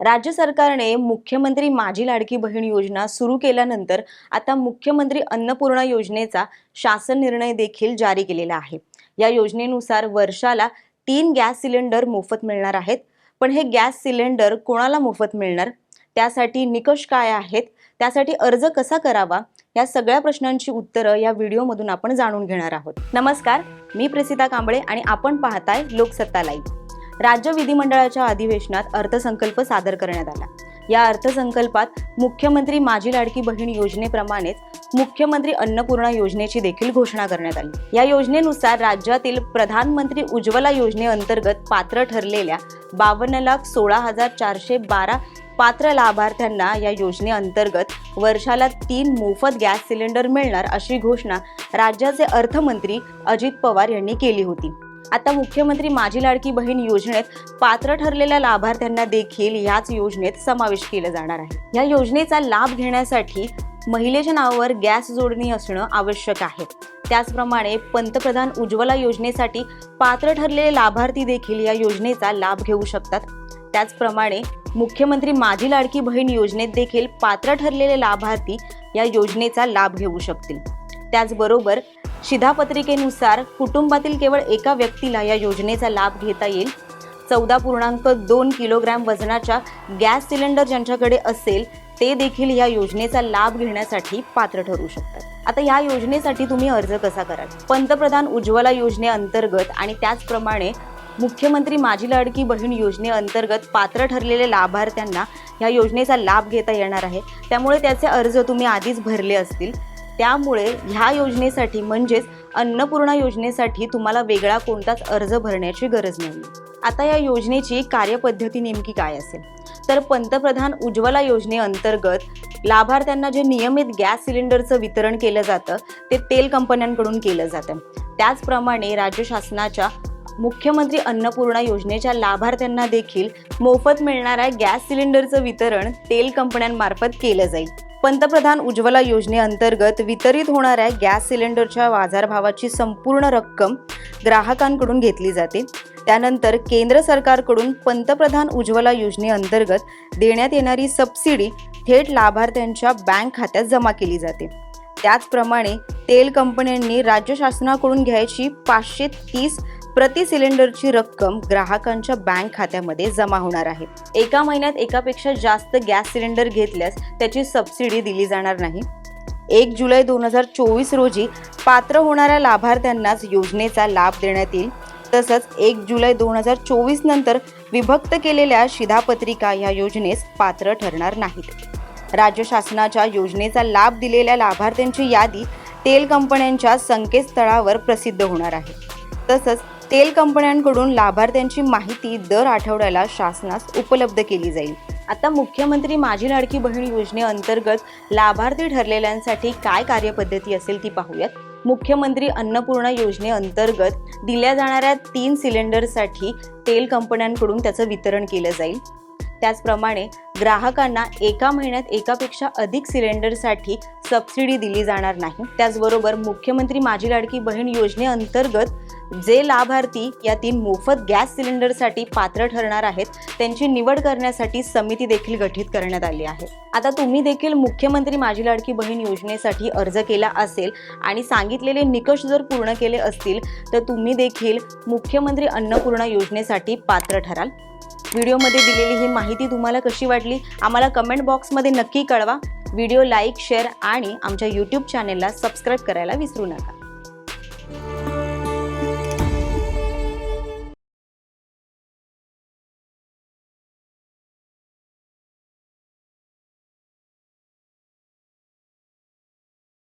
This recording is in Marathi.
राज्य सरकारने मुख्यमंत्री माझी लाडकी बहीण योजना सुरू केल्यानंतर आता मुख्यमंत्री अन्नपूर्णा योजनेचा शासन निर्णय देखील जारी केलेला आहे. या योजनेनुसार वर्षाला तीन गॅस सिलेंडर मोफत मिळणार आहेत. पण हे गॅस सिलेंडर कोणाला मोफत मिळणार? त्यासाठी निकष काय आहेत? त्यासाठी अर्ज कसा करावा? या सगळ्या प्रश्नांची उत्तरं या व्हिडिओमधून आपण जाणून घेणार आहोत. नमस्कार मी प्रसिता कांबळे आणि आपण पाहताय लोकसत्ता लाईव्ह. राज्य विधिमंडळाच्या अधिवेशनात अर्थसंकल्प सादर करण्यात आला. या अर्थसंकल्पात मुख्यमंत्री माझी लाडकी बहीण योजनेप्रमाणेच मुख्यमंत्री अन्नपूर्णा योजनेची देखील घोषणा करण्यात आली. या योजनेनुसार राज्यातील प्रधानमंत्री उज्ज्वला योजनेअंतर्गत पात्र ठरलेल्या बावन्न लाख सोळा हजार चारशे बारा पात्र लाभार्थ्यांना या योजनेअंतर्गत वर्षाला तीन मोफत गॅस सिलेंडर मिळणार अशी घोषणा राज्याचे अर्थमंत्री अजित पवार यांनी केली होती. आता मुख्यमंत्री माझी लाडकी बहीण योजनेत पात्र ठरलेल्या लाभार्थ्यांना देखील याच योजनेत समावेश केला जाणार आहे. या योजनेचा लाभ घेण्यासाठी महिलेच्या नावावर गॅस जोडणी असणं आवश्यक आहे. त्याचप्रमाणे पंतप्रधान उज्ज्वला योजनेसाठी पात्र ठरलेले लाभार्थी देखील या योजनेचा लाभ घेऊ शकतात. त्याचप्रमाणे मुख्यमंत्री माझी लाडकी बहीण योजनेत देखील पात्र ठरलेले लाभार्थी या योजनेचा लाभ घेऊ शकतील. त्याचबरोबर शिधापत्रिकेनुसार कुटुंबातील केवळ एका व्यक्तीला या योजनेचा लाभ घेता येईल. चौदा पूर्णांक दोन किलोग्रॅम वजनाच्या गॅस सिलेंडर ज्यांच्याकडे असेल ते देखील या योजनेचा लाभ घेण्यासाठी पात्र ठरू शकतात. आता या योजनेसाठी तुम्ही अर्ज कसा कराल? पंतप्रधान उज्ज्वला योजनेअंतर्गत आणि त्याचप्रमाणे मुख्यमंत्री माझी लाडकी बहीण योजनेअंतर्गत पात्र ठरलेल्या लाभार्थ्यांना या योजनेचा लाभ घेता येणार आहे. त्यामुळे त्याचे अर्ज तुम्ही आधीच भरले असतील. त्यामुळे ह्या योजनेसाठी म्हणजेच अन्नपूर्णा योजनेसाठी तुम्हाला वेगळा कोणताच अर्ज भरण्याची गरज नाही आता या योजनेची कार्यपद्धती नेमकी काय असेल? तर पंतप्रधान उज्ज्वला योजनेअंतर्गत लाभार्थ्यांना जे नियमित गॅस सिलेंडरचं वितरण केलं जातं ते तेल कंपन्यांकडून केलं जातं. त्याचप्रमाणे राज्य शासनाच्या मुख्यमंत्री अन्नपूर्णा योजनेच्या लाभार्थ्यांना देखील मोफत मिळणाऱ्या गॅस सिलेंडरचं वितरण तेल कंपन्यांमार्फत केलं जाईल. पंतप्रधान उज्ज्वला योजनेअंतर्गत वितरित होणाऱ्या गॅस सिलेंडरच्या बाजारभावाची संपूर्ण रक्कम ग्राहकांकडून घेतली जाते. त्यानंतर केंद्र सरकारकडून पंतप्रधान उज्ज्वला योजनेअंतर्गत देण्यात येणारी सबसिडी थेट लाभार्थ्यांच्या बँक खात्यात जमा केली जाते. त्याचप्रमाणे तेल कंपन्यांनी राज्य शासनाकडून घ्यायची पाचशे तीस प्रति सिलेंडरची रक्कम ग्राहकांच्या बँक खात्यामध्ये जमा होणार आहे. एका महिन्यात एकापेक्षा जास्त गॅस सिलेंडर घेतल्यास त्याची सबसिडी दिली जाणार नाही. एक जुलै दोन हजार चोवीस रोजी पात्र होणाऱ्या लाभार्थ्यांनाच योजनेचा लाभ देण्यात येईल. तसंच एक जुलै दोन हजार चोवीस नंतर विभक्त केलेल्या शिधापत्रिका या योजनेस पात्र ठरणार नाहीत. राज्य शासनाच्या योजनेचा लाभ दिलेल्या लाभार्थ्यांची यादी तेल कंपन्यांच्या संकेतस्थळावर प्रसिद्ध होणार आहे. तसंच तेल कंपन्यांकडून लाभार्थ्यांची माहिती दर आठवड्याला शासनास उपलब्ध केली जाईल. आता मुख्यमंत्री माझी लाडकी बहीण योजनेअंतर्गत लाभार्थी ठरलेल्यांसाठी काय कार्यपद्धती असेल ती पाहूयात. मुख्यमंत्री अन्नपूर्णा योजनेअंतर्गत दिल्या जाणाऱ्या तीन सिलेंडरसाठी तेल कंपन्यांकडून त्याचं वितरण केलं जाईल. त्याचप्रमाणे ग्राहकांना एका महिन्यात एकापेक्षा अधिक सिलेंडरसाठी सबसिडी दिली जाणार नाही. त्याचबरोबर मुख्यमंत्री माझी लाडकी बहीण योजनेअंतर्गत जे लाभार्थी या तीन मोफत गॅस सिलेंडरसाठी पात्र ठरणार आहेत त्यांची निवड करण्यासाठी समिती देखील गठीत करण्यात आली आहे. आता तुम्ही देखील मुख्यमंत्री माझी लाडकी बहीण योजनेसाठी अर्ज केला असेल आणि सांगितलेले निकष जर पूर्ण केले असतील तर तुम्ही देखील मुख्यमंत्री अन्नपूर्णा योजनेसाठी पात्र ठराल. व्हिडिओमध्ये दिलेली ही माहिती तुम्हाला कशी वाटली आम्हाला कमेंट बॉक्समध्ये नक्की कळवा. व्हिडिओ लाईक शेअर आणि आमच्या यूट्यूब चॅनेलला सबस्क्राईब करायला विसरू नका.